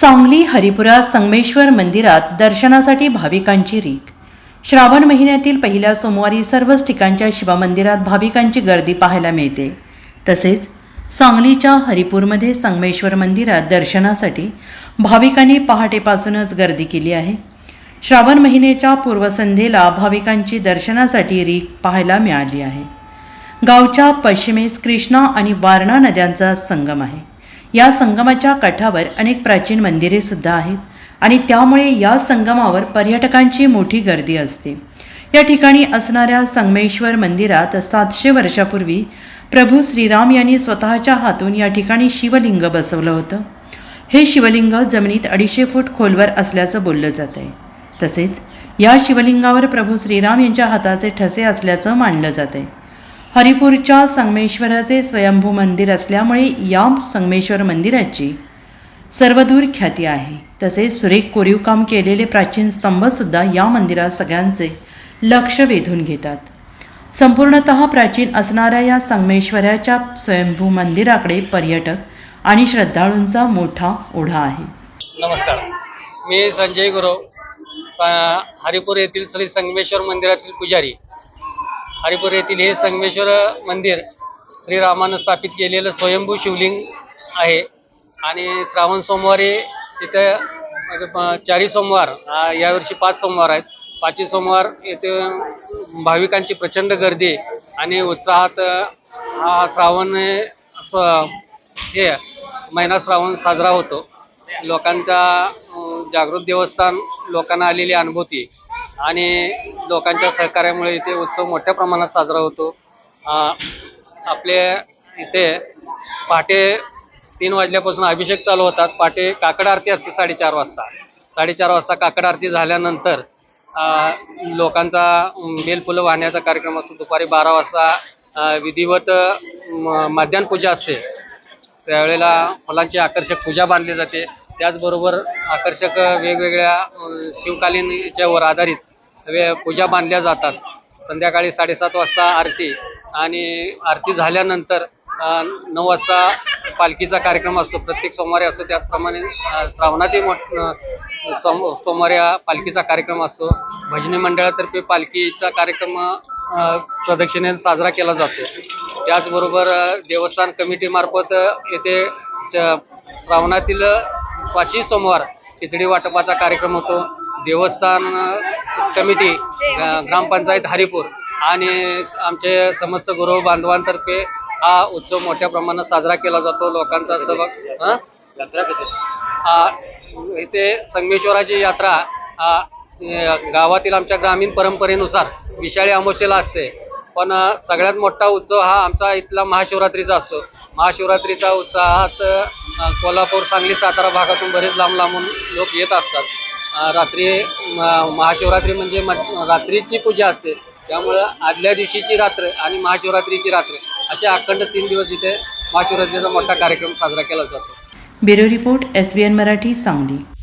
सांगली हरिपुरा संगमेश्वर मंदिरात दर्शनासाठी भाविकांची रीक श्रावण महिन्यातील पहिल्या सोमवारी सर्वच ठिकाणच्या शिवमंदिरात भाविकांची गर्दी पाहायला मिळते. तसेच सांगलीच्या हरिपूरमध्ये संगमेश्वर मंदिरात दर्शनासाठी भाविकांनी पहाटेपासूनच गर्दी केली आहे. श्रावण महिन्याच्या पूर्वसंध्येला भाविकांची दर्शनासाठी रीक पाहायला मिळाली आहे. गावच्या पश्चिमेस कृष्णा आणि वारणा नद्यांचा संगम आहे. या संगमाच्या काठावर अनेक प्राचीन मंदिरे सुद्धा आहेत आणि त्यामुळे या संगमावर पर्यटकांची मोठी गर्दी असते. या ठिकाणी असणाऱ्या संगमेश्वर मंदिरात सातशे वर्षापूर्वी प्रभू श्रीराम यांनी स्वतःच्या हातून या ठिकाणी शिवलिंग बसवलं होतं. हे शिवलिंग जमिनीत अडीचशे फूट खोलवर असल्याचं बोललं जात आहे. तसेच या शिवलिंगावर प्रभू श्रीराम यांच्या हाताचे ठसे असल्याचं मानलं जात आहे. हरिपूरच्या संगमेश्वराचे स्वयंभू मंदिर असल्यामुळे या संगमेश्वर मंदिराची सर्वदूर ख्याती आहे. तसेच सुरेख कोरीव काम केलेले प्राचीन स्तंभसुद्धा या मंदिरात सगळ्यांचे लक्ष वेधून घेतात. संपूर्णत प्राचीन असणाऱ्या या संगमेश्वराच्या स्वयंभू मंदिराकडे पर्यटक आणि श्रद्धाळूंचा मोठा ओढा आहे. नमस्कार. मी संजय गुरव हरिपूर येथील श्री संगमेश्वर मंदिरातील पुजारी. हरिपूर येथील हे संगमेश्वर मंदिर श्रीरामानं स्थापित केलेलं स्वयंभू शिवलिंग आहे. आणि श्रावण सोमवारी इथं म्हणजे चारही सोमवार यावर्षी पाच सोमवार आहेत. पाचवी सोमवार येथे भाविकांची प्रचंड गर्दी आणि उत्साहात हा श्रावण स्व- हे महिना श्रावण साजरा होतो. लोकांचा जागृत देवस्थान लोकांना आलेली अनुभूती. आणि लोकांच्या सहकार्यामुळे इथे उत्सव मोठ्या प्रमाणात साजरा होतो. आपले इथे पहाटे तीन वाजल्यापासून अभिषेक चालू होतात. पहाटे काकड आरती असते साडेचार वाजता. साडेचार वाजता काकड आरती झाल्यानंतर लोकांचा बेलफुलं वाहण्याचा कार्यक्रम असतो. दुपारी बारा वाजता विधिवत म- पूजा असते. त्यावेळेला फुलांची आकर्षक पूजा बांधली जाते. त्याचबरोबर आकर्षक वेगवेगळ्या शिवकालीनच्यावर शिवकालीन याच्यावर आधारित वे पूजा बांधल्या जातात. संध्याकाळी साडेसात वाजता आरती आणि आरती झाल्यानंतर नऊ वाजता पालखीचा कार्यक्रम असतो. प्रत्येक सोमवारी असतो. त्याचप्रमाणे श्रावणातही मोठ सोम सोमवारी पालखीचा कार्यक्रम असतो. भजनी मंडळातर्फे पालखीचा कार्यक्रम अं, प्रदक्षिणेने साजरा केला जातो. त्याचबरोबर देवस्थान कमिटीमार्फत येथे च- श्रावणातील पाचही सोमवार खिचडी वाटपाचा कार्यक्रम होतो. देवस्थान कमिटी ग्रामपंचायत हरिपूर आणि आमचे समस्त गुरु बांधवांतर्फे हा उत्सव मोठ्या प्रमाणात साजरा केला जातो. लोकांचा सहभाग हं? आ, इथे संगमेश्वराची यात्रा गावातील आमच्या ग्रामीण परंपरेनुसार विशाळी अमावस्येला असते. पण सगळ्यात मोठा उत्सव हा आमचा इथला महाशिवरात्रीचा असतो. महाशिवरात्रीचा उत्साहात कोल्हापूर सांगली सातारा भागातून बरेच लांब लांबून लोक येत असतात. रात्री महाशिवरात्री म्हणजे म- रात्रीची पूजा असते. त्यामुळं आदल्या दिवशीची रात्र आणि महाशिवरात्रीची रात्र असे अखंड तीन दिवस इथे महाशिवरात्रीचा मोठा कार्यक्रम साजरा केला जातो. Bureau report S B N Marathi Sangli.